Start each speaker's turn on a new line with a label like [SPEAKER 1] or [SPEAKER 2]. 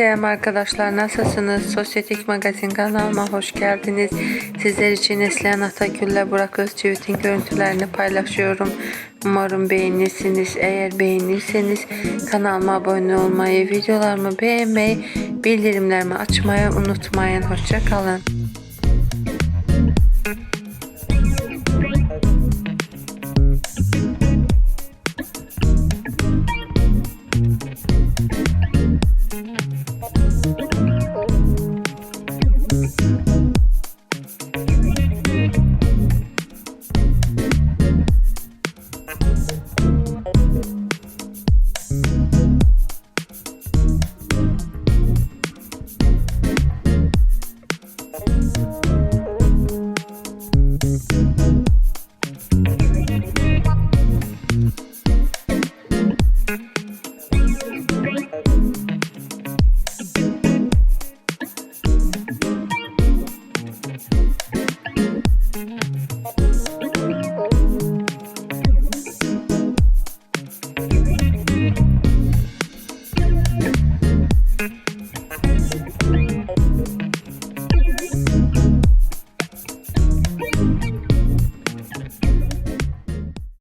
[SPEAKER 1] Selam arkadaşlar nasılsınız? Sosyetik Magazin kanalıma hoş geldiniz. Sizler için Neslihan Atakül'le Burak Özçivit'in görüntülerini paylaşıyorum. Umarım beğenirsiniz. Eğer beğenirseniz kanalıma abone olmayı, videolarımı beğenmeyi, bildirimlerimi açmayı unutmayın. hoşçakalın.